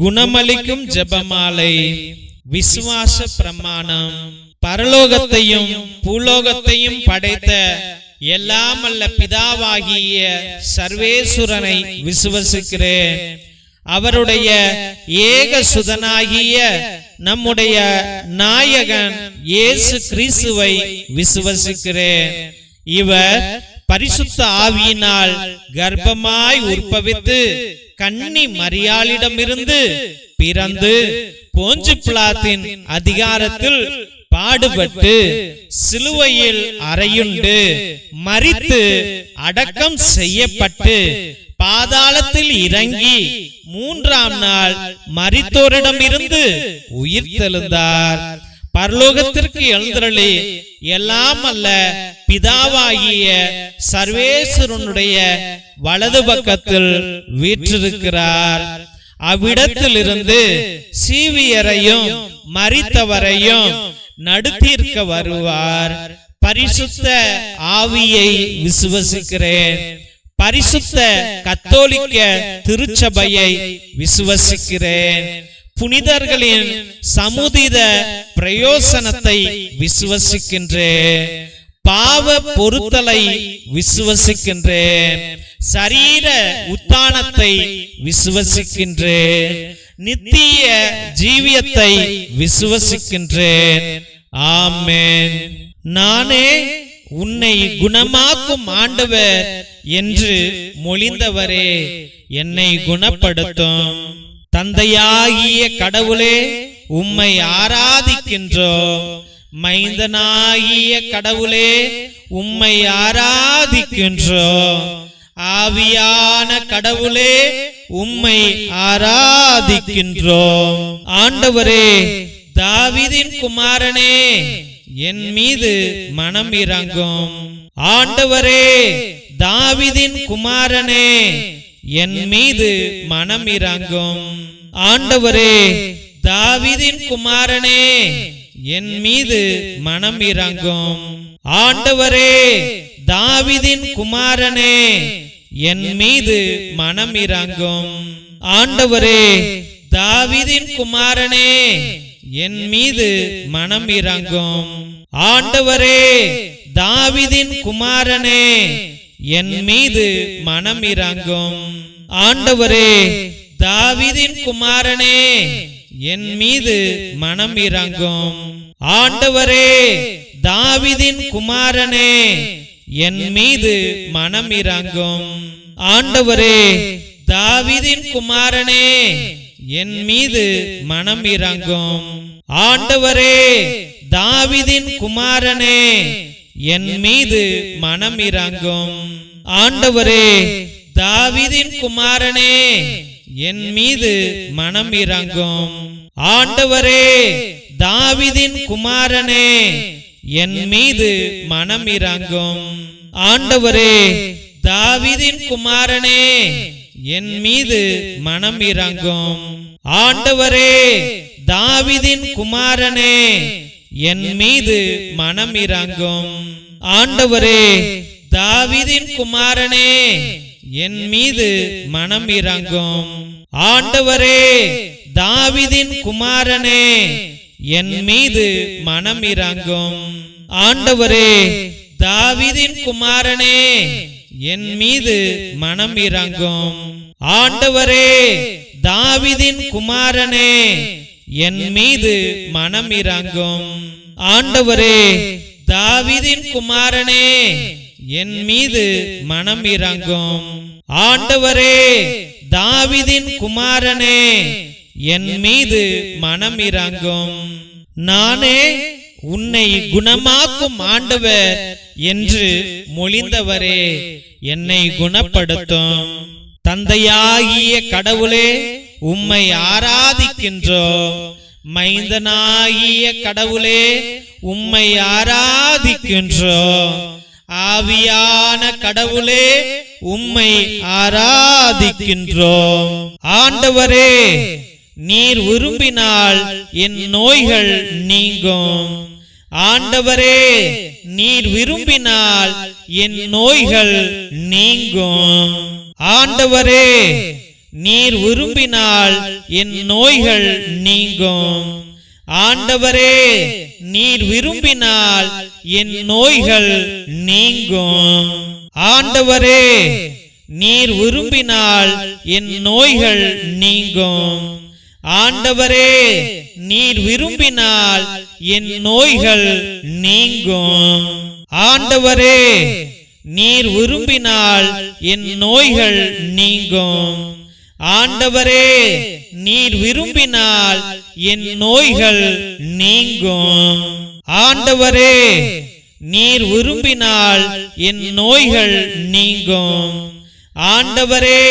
குணமளிக்கும் ஜெபமாலை. விசுவாச பிரமாணம். பரலோகத்தையும் பூலோகத்தையும் படைத்த எல்லாமல்ல பிதாவாகிய சர்வேசுரனை விசுவசிக்கிறேன். அவருடைய ஏக சுதனாகிய நம்முடைய நாயகன் இயேசு கிறிஸ்துவை விசுவசிக்கிறேன். இவர் பரிசுத்த ஆவியினால் கர்ப்பமாய் உற்பவித்து கன்னி மரியாளிடமிருந்து பிறந்து போஞ்சு பிளாத்தின் அதிகாரத்தில் பாடுபட்டு சிலுவையில் அறையுண்டு மரித்து அடக்கம் செய்யப்பட்டு பாதாளத்தில் இறங்கி மூன்றாம் நாள் மரித்தோரிடமிருந்து உயிர் தெழுந்தார் பரலோகத்திற்கு எழுந்தருளி எல்லாம் அல்ல பிதாவாகிய சர்வேஸ்வரனுடைய வலது பக்கத்தில் வீற்றிருக்கிறார். அவ்விடத்திலிருந்து சீவியரையும் மறித்தவரையும் நடுத்தீர்க்க வருவார். பரிசுத்த ஆவியை விசுவசிக்கிறேன். பரிசுத்த கத்தோலிக்க திருச்சபையை விசுவசிக்கிறேன். புனிதர்களின் சமுதித பிரயோசனத்தை விசுவசிக்கின்றேன். பாவ பொருத்தலை விசுவசிக்கின்றேன். சரீர உத்தானத்தை விசுவசிக்கின்றேன். நித்திய ஜீவியத்தை விசுவசிக்கின்றேன். ஆமேன். நானே உன்னை குணமாக்கும் ஆண்டவர் என்று மொழிந்தவரே என்னை குணப்படுத்தும். தந்தையாகிய கடவுளே உம்மை ஆராதிக்கின்றோம். மைந்தனாகிய கடவுளே உம்மை ஆராதிக்கின்றோம். ஆவியான கடவுளே உம்மை ஆராதிக்கின்றோம். ஆண்டவரே தாவிதின் குமாரனே என் மீது மனம் இறங்கும் ஆண்டவரே தாவிதின் குமாரனே என் மீது மனம் இறங்கும். ஆண்டவரே தாவிதின் குமாரனே என் மீது மனம் இறங்கும். ஆண்டவரே தாவிதின் குமாரனே என் மீது மனம் இறங்கும். ஆண்டவரே தாவிதின் குமாரனே என் மீது மனம் இறங்கும். ஆண்டவரே தாவிதின் குமாரனே என் மீது மனம் இறங்கும். ஆண்டவரே தாவிதின் குமாரனே என் மீது மனம் இறங்கும். ஆண்டவரே தாவிதின் குமாரனே என் மீது மனம் இறங்கும். ஆண்டவரே தாவிதின் குமாரனே என் மீது மனம் இறங்கும். ஆண்டவரே தாவிதின் குமாரனே என் மீது மனம் இறங்கும். ஆண்டவரே தாவிதின் குமாரனே என் மீது மனம் இறங்கும். ஆண்டவரே தாவிதின் குமாரனே என் மீது மனம் இறங்கும். ஆண்டவரே தாவிதின் குமாரனே என் மீது மனம் இறங்கும். ஆண்டவரே தாவிதின் குமாரனே என் மீது மனம் இறங்கும். ஆண்டவரே தாவிதின் குமாரனே என் மீது மனம் இறங்கும். ஆண்டவரே தாவிதின் குமாரனே என் மீது மனம் இறங்கும். ஆண்டவரே தாவிதின் குமாரனே என் மீது மனம் இறங்கும். ஆண்டவரே தாவிதின் குமாரனே என் மீது மனம் இறங்கும். ஆண்டவரே தாவிதின் குமாரனே என் மீது மனம் இறங்கும். ஆண்டவரே தாவிதின் குமாரனே என் மீது மனம் இறங்கும். நானே உன்னை குணமாக்கும் ஆண்டவர் என்று மொழிந்தவரே என்னை குணப்படுத்தும். தந்தையாகிய கடவுளே உம்மை ஆராதிக்கின்றோம். மைந்தனாகிய கடவுளே உம்மை ஆராதிக்கின்றோம். ஆவியான கடவுளே உம்மை ஆராதிக்கின்றோம். ஆண்டவரே நீர் விரும்பினால் என் நோய்கள் நீங்கும். ஆண்டவரே நீர் விரும்பினால் என் நோய்கள் நீங்கும். ஆண்டவரே நீர் விரும்பினால் என் நோய்கள் நீங்கும். ஆண்டவரே நீர் விரும்பினால் என் நோய்கள் நீங்கும். ஆண்டவரே நீர் விரும்பினால் என் நோய்கள் நீங்கும். ஆண்டவரே நீர் விரும்பினால் என் நோய்கள் நீங்கும். ஆண்டவரே நீர் விரும்பினால் என் நோய்கள் நீங்கும். ஆண்டவரே நீர் விரும்பினால் என் நோய்கள் நீங்கும். ஆண்டவரே நீர் விரும்பினால் என் நோய்கள் நீங்கும். ஆண்டவரே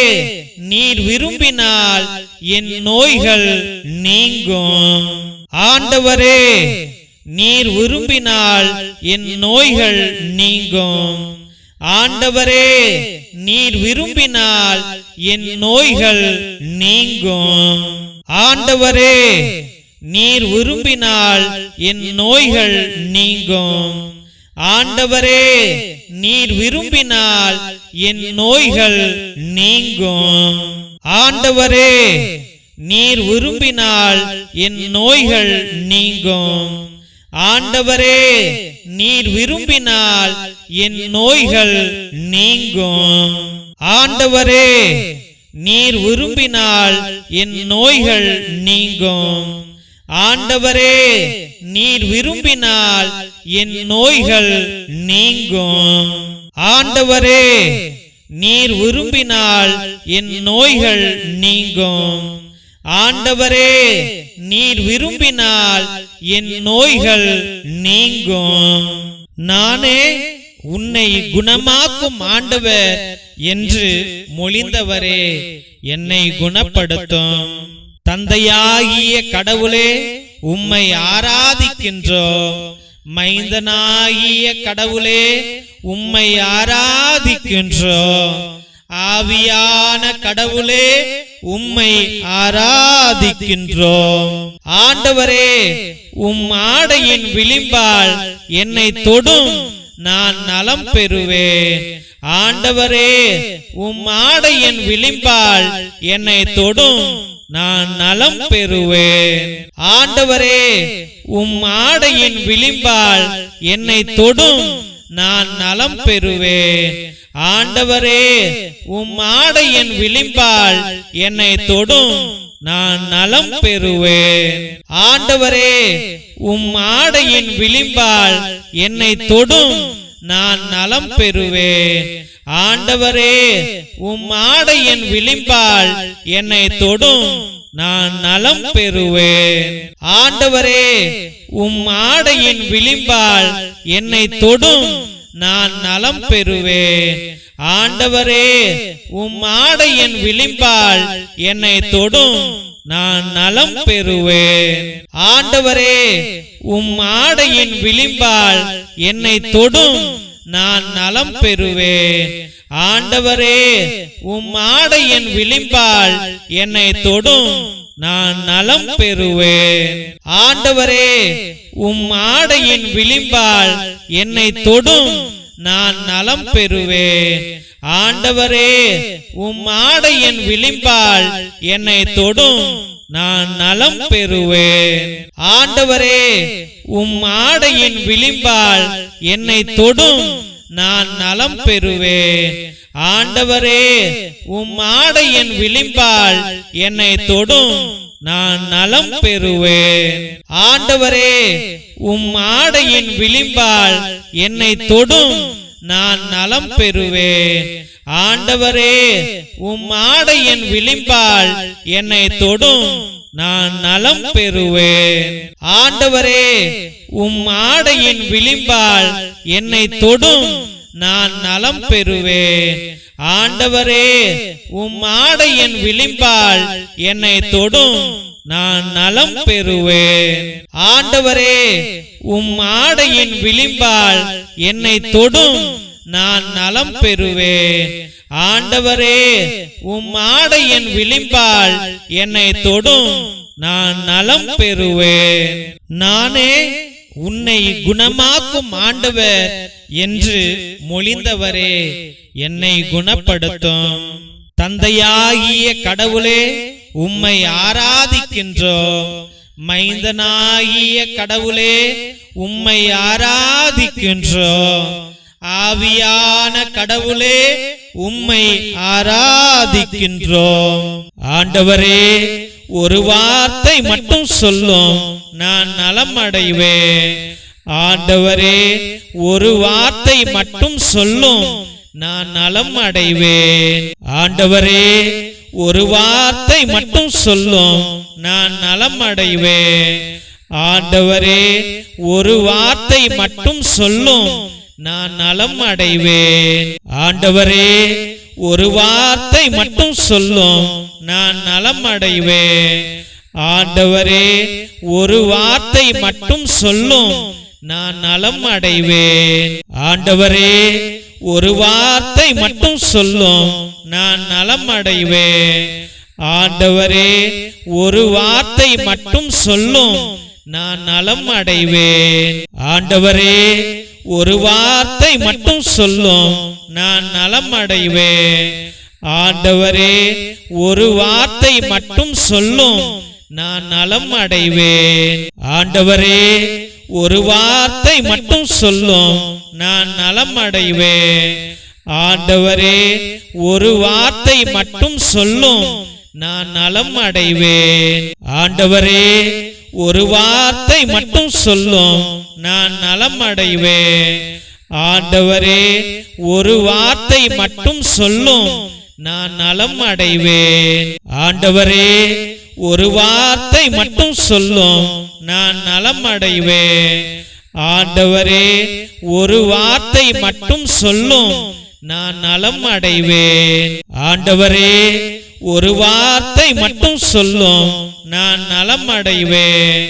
நீர் விரும்பினால் என் நோய்கள் நீங்கும். ஆண்டவரே நீர் விரும்பினால் என் நோய்கள் நீங்கும். ஆண்டவரே நீர் விரும்பினால் என் நோய்கள் நீங்கும். ஆண்டவரே நீர் விரும்பினால் என் நோய்கள் நீங்கும். ஆண்டவரே நீர் விரும்பினால் என் நோய்கள் நீங்கும். ஆண்டவரே நீர் விரும்பினால் என் நோய்கள் நீங்கும். ஆண்டவரே நீர் விரும்பினால் என் நோய்கள் நீங்கும். ஆண்டவரே நீர் விரும்பினால் என் நோய்கள் நீங்கும். ஆண்டவரே நீர் விரும்பினால் என் நோய்கள் நீங்கும். ஆண்டவரே நீர் விரும்பினால் என் நோய்கள் நீங்கும். ஆண்டவரே நீர் விரும்பினால் என் நோய்கள் நீங்கும். நானே உன்னை குணமாக்கும் ஆண்டவர் என்று மொழிந்தவரே என்னை குணப்படுத்தும். தந்தையாகிய கடவுளே உம்மை ஆராதிக்கின்றோம். மைந்தனாகிய கடவுளே உம்மை ஆராதிக்கின்றோம். ஆவியான கடவுளே உம்மை ஆராதிக்கின்றோம். ஆண்டவரே உம் ஆடையின் விளிம்பால் என்னை தொடும் நான் நலம் பெறுவேன். ஆண்டவரே உம் ஆடையின் விளிம்பால் என்னை தொடும் நான் நலம் பெறுவேன். ஆண்டவரே உம் ஆடையின் விளிம்பால் என்னை தொடும். நான் நலம் பெறுவேன். ஆண்டவரே உம் ஆடையின் விளிம்பால் என்னை தொடும். நான் நலம் பெறுவேன். ஆண்டவரே உம் ஆடையின் விளிம்பால் என்னை தொடும். நான் நலம் பெறுவேன். ஆண்டவரே உம் ஆடையின் விளிம்பால் என்னை தொடும் நான் நலம் பெறுவேன். ஆண்டவரே உம் ஆடையின் விளிம்பால் என்னை தொடும் நான் நலம் பெறுவேன். ஆண்டவரே உம் ஆடையின் விளிம்பால் என்னை தொடும் நான் நலம் பெறுவேன். ஆண்டவரே உம் ஆடையின் விளிம்பால் என்னை தொடும் நான் நலம் பெறுவேன். ஆண்டவரே உம் ஆடையின் விளிம்பால் என்னை தொடும். நான் நலம் பெறுவேன். ஆண்டவரே உம் ஆடையின் விளிம்பால் என்னை தொடும். நான் நலம் பெறுவேன். ஆண்டவரே உம் ஆடையின் விளிம்பால் என்னை தொடும். நான் நலம் பெறுவேன். ஆண்டவரே உம் ஆடையின் விளிம்பால் என்னை தொடும். நான் நலம் பெறுவேன். ஆண்டவரே உம் ஆடையின் விளிம்பால் என்னை தொடும். நான் நலம் பெறுவேன். ஆண்டவரே உம் ஆடையின் விளிம்பால் என்னை தொடும். நான் நலம் பெறுவேன். ஆண்டவரே உம் ஆடையின் விளிம்பால் என்னை தொடும். நான் நலம் பெறுவேன். ஆண்டவரே உம் ஆடையின் விளிம்பால் என்னை தொடும். நான் நலம் பெறுவேன். ஆண்டவரே உம் ஆடையின் விளிம்பால் என்னை தொடும். நான் நலம் பெறுவேன். ஆண்டவரே உம் ஆடையின் விளிம்பால் என்னை தொடும். நான் நலம் பெறுவேன். ஆண்டவரே உம் ஆடையின் விளிம்பால் என்னை தொடும். நான் நலம் பெறுவேன். நானே உன்னை குணமாக்கும் ஆண்டவர் என்று மொழிந்தவரே என்னை குணப்படுத்தும். தந்தையாகிய கடவுளே உம்மை ஆராதிக்கின்றோம். மைந்தனாகிய கடவுளே உம்மை ஆராதிக்கின்றோம். ஆவியான கடவுளே உம்மை ஆராதிக்கின்றோம். ஆண்டவரே ஒரு வார்த்தை மட்டும் சொல்லும். நான் நலம் அடைவேன் ஆண்டவரே ஒரு வார்த்தை மட்டும் சொல்லும். நான் நலம் அடைவேன் ஆண்டவரே ஒரு வார்த்தை மட்டும் சொல்லும். நான் நலம் அடைவேன் ஆண்டவரே ஒரு வார்த்தை மட்டும் சொல்லும். நான் நலம் அடைவேன் ஆண்டவரே ஒரு வார்த்தை மட்டும் சொல்லும். நான் நலம் அடைவேன் ஆண்டவரே ஒரு வார்த்தை மட்டும் சொல்லும். நான் நலம் அடைவேன் ஆண்டவரே ஒரு வார்த்தை மட்டும் சொல்லும். நான் நலம் அடைவேன் ஆண்டவரே ஒரு வார்த்தை மட்டும் சொல்லும். நான் நலம் அடைவேன் ஆண்டவரே ஒரு வார்த்தை மட்டும் சொல்லும் நான் நலம் அடைவேன் ஆண்டவரே ஒரு வார்த்தை மட்டும் சொல்லும் நான் நலம் அடைவேன் ஆண்டவரே ஒரு வார்த்தை மட்டும் சொல்லும் நான் நலம் அடைவேன் ஆண்டவரே ஒரு வார்த்தை மட்டும் சொல்லும் நான் நலம் அடைவேன் ஆண்டவரே ஒரு வார்த்தை மட்டும் சொல்லும் நான் நலம் அடைவேன் ஆண்டவரே ஒரு வார்த்தை மட்டும் சொல்லும். நான் நலம் அடைவேன் ஆண்டவரே ஒரு வார்த்தை மட்டும் சொல்லும். நான் நலம் அடைவேன் ஆண்டவரே ஒரு வார்த்தை மட்டும் சொல்லும். நான் நலம் அடைவேன் ஆண்டவரே ஒரு வார்த்தை மட்டும் சொல்லும். நான் நலம் அடைவேன்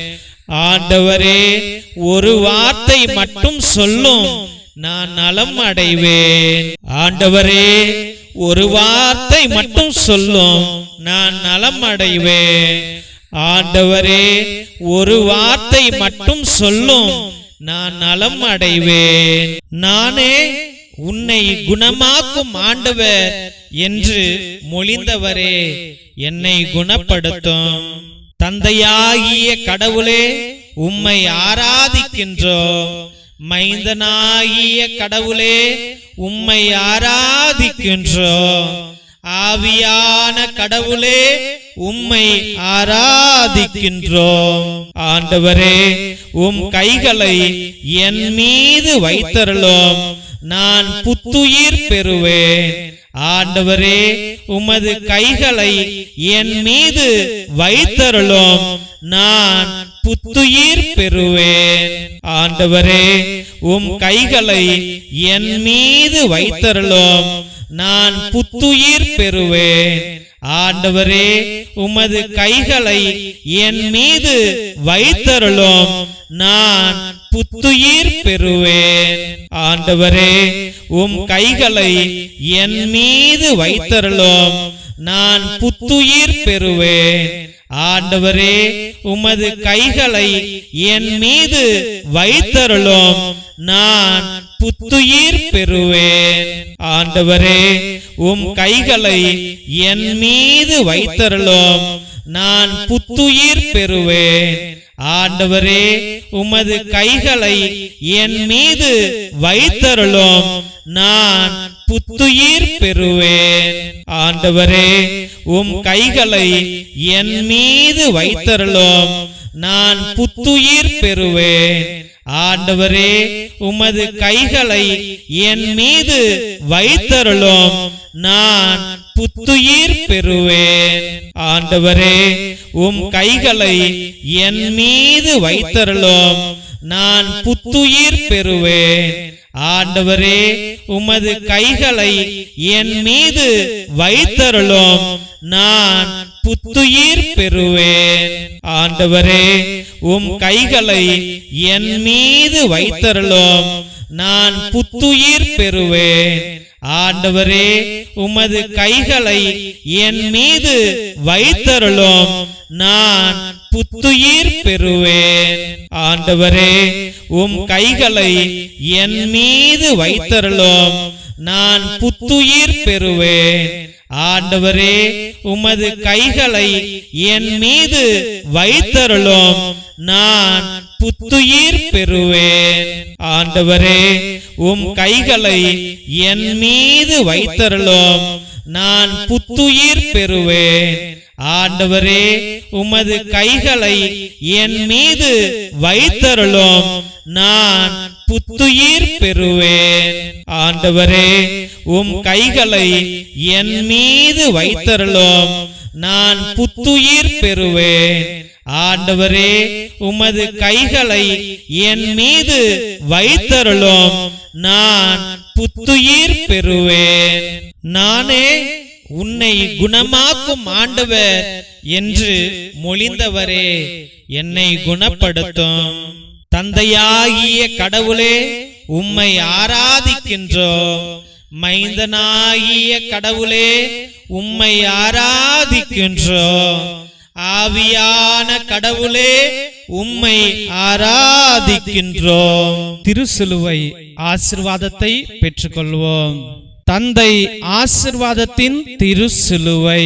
ஆண்டவரே ஒரு வார்த்தை மட்டும் சொல்லும். நான் நலம் அடைவேன். ஆண்டவரே ஒரு வார்த்தை மட்டும் சொல்லும். நான் நலம் அடைவேன். ஆண்டவரே ஒரு வார்த்தை மட்டும் சொல்லும். நான் நலம் அடைவேன். நானே உன்னை குணமாக்கும் ஆண்டவர் என்று மொழிந்தவரே என்னை குணப்படுத்தும். தந்தையாகிய கடவுளே உம்மை ஆராதிக்கின்றோம். மைந்தனாகிய கடவுளே உம்மை ஆராதிக்கின்றோம். ஆவியான கடவுளே உம்மை ஆராதிக்கின்றோம். ஆண்டவரே உம் கைகளை என் மீது வைத்தருளும். நான் புத்துயிர் பெறுவேன். ஆண்டவரே உமது கைகளை என் மீது வைத்தருளும். நான் புத்துயிர் பெறுவேன். ஆண்டவரே உம் கைகளை என் மீது வைத்தருளும். நான் புத்துயிர் பெறுவேன். ஆண்டவரே உமது கைகளை என் மீது வைத்தருளும். நான் புத்துயிர் பெறுவேன். ஆண்டவரே உம் கைகளை என் மீது வைத்தருளும். நான் புத்துயிர் பெறுவேன். ஆண்டவரே உமது கைகளை என் மீது வைத்தருளும். நான் புத்துயிர் பெறுவேன். ஆண்டவரே உம் கைகளை என் மீது வைத்தருளும். நான் புத்துயிர் பெறுவேன். ஆண்டவரே உமது கைகளை என் மீது வைத்தருளும். நான் புத்துயிர் பெறுவேன். ஆண்டவரே உம் கைகளை என் மீது வைத்தருளும். நான் புத்துயிர் பெறுவேன். ஆண்டவரே உமது கைகளை என் மீது வைத்தருளும். நான் புத்துயிர் பெறுவேன். ஆண்டவரே உம் கைகளை என் மீது வைத்தருளும். நான் புத்துயிர் பெறுவேன். ஆண்டவரே உமது கைகளை என் மீது வைத்தருளும். நான் புத்துயிர் பெறுவேன். ஆண்டவரே உம் கைகளை என் மீது வைத்தருளும். நான் புத்துயிர் பெறுவேன். ஆண்டவரே உமது கைகளை என் மீது வைத்தருளும். நான் புத்துயிர் பெறுவேன். ஆண்டவரே உம் கைகளை என் மீது வைத்தருளும். நான் புத்துயிர் பெறுவேன். ஆண்டவரே உமது கைகளை என் மீது வைத்தருளும். நான் புத்துயிர் பெறுவேன். ஆண்டவரே உம் கைகளை என் மீது வைத்தருளும். நான் புத்துயிர் பெறுவேன். ஆண்டவரே உமது கைகளை என் மீது வைத்தருளும். நான் புத்துயிர் பெறுவேன். ஆண்டவரே உம் கைகளை என் மீது வைத்தருளும். நான் புத்துயிர் பெறுவேன். ஆண்டவரே உமது கைகளை என் மீது வைத்தருளும். நான் புத்துயிர் பெறுவேன். நானே உன்னை குணமாக்கும் ஆண்டவர் என்று மொழிந்தவரே என்னை குணப்படுத்தும். தந்தையாகிய கடவுளே உம்மை ஆராதிக்கின்றோம். மைந்தனாகிய கடவுளே உம்மை ஆராதிக்கின்றோம். ஆவியான கடவுளே உம்மை ஆராதிக்கின்றோம். திருசிலுவை ஆசிர்வாதத்தை பெற்றுக்கொள்வோம். தந்தை ஆசிர்வாதத்தின் திருசிலுவை.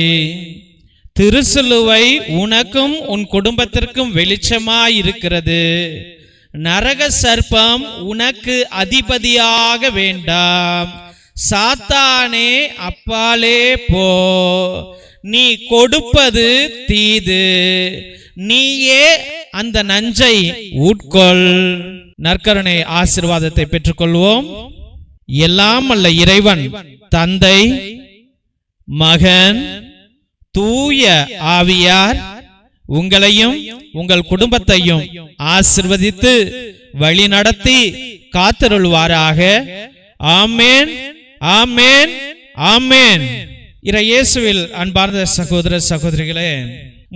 திருசிலுவை உனக்கும் உன் குடும்பத்திற்கும் வெளிச்சமாய் இருக்கிறது நரக சர்ப்பம் உனக்கு அதிபதியாக வேண்டாம். சாத்தானே அப்பாலே போ. நீ கொடுப்பது தீது. நீயே அந்த நஞ்சை உட்கொள். நற்கருணை ஆசிர்வாதத்தை பெற்றுக்கொள்வோம். எல்லாம் அல்ல இறைவன் தந்தை மகன் தூய ஆவியார் உங்களையும் உங்கள் குடும்பத்தையும் ஆசிர்வதித்து வழி நடத்தி காத்தருள்வாராக. ஆமேன் ஆமேன் ஆமேன். இறையேசுவில் அன்பார்ந்த சகோதர சகோதரிகளே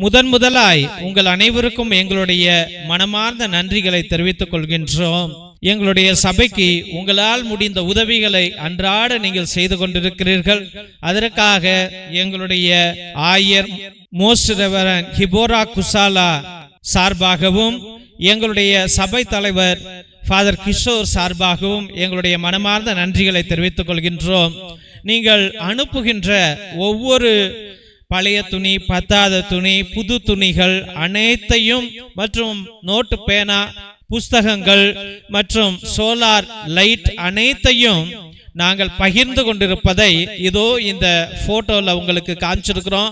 முதன் முதலாய் உங்கள் அனைவருக்கும் எங்களுடைய மனமார்ந்த நன்றிகளை தெரிவித்துக் கொள்கின்றோம். எங்களுடைய சபைக்கு உங்களால் முடிந்த உதவிகளை அன்றாட நீங்கள் செய்து கொண்டிருக்கிறீர்கள். அதற்காக எங்களுடைய ஆயர் மோஸ்ட் ரெவரன் ஹிபோரா குசாலா சார்பாகவும் எங்களுடைய சபை தலைவர் ஃபாதர் கிஷோர் சார்பாகவும் எங்களுடைய மனமார்ந்த நன்றிகளை தெரிவித்துக் கொள்கின்றோம். நீங்கள் அனுப்புகின்ற ஒவ்வொரு பழைய துணி பத்தாத துணி புது துணிகள் அனைத்தையும் மற்றும் நோட்டு பேனா புஸ்தகங்கள் மற்றும் சோலார் லைட் அனைத்தையும் நாங்கள் பகிர்ந்து கொண்டிருப்பதை இதோ இந்த போட்டோல உங்களுக்கு காமிச்சிருக்கிறோம்.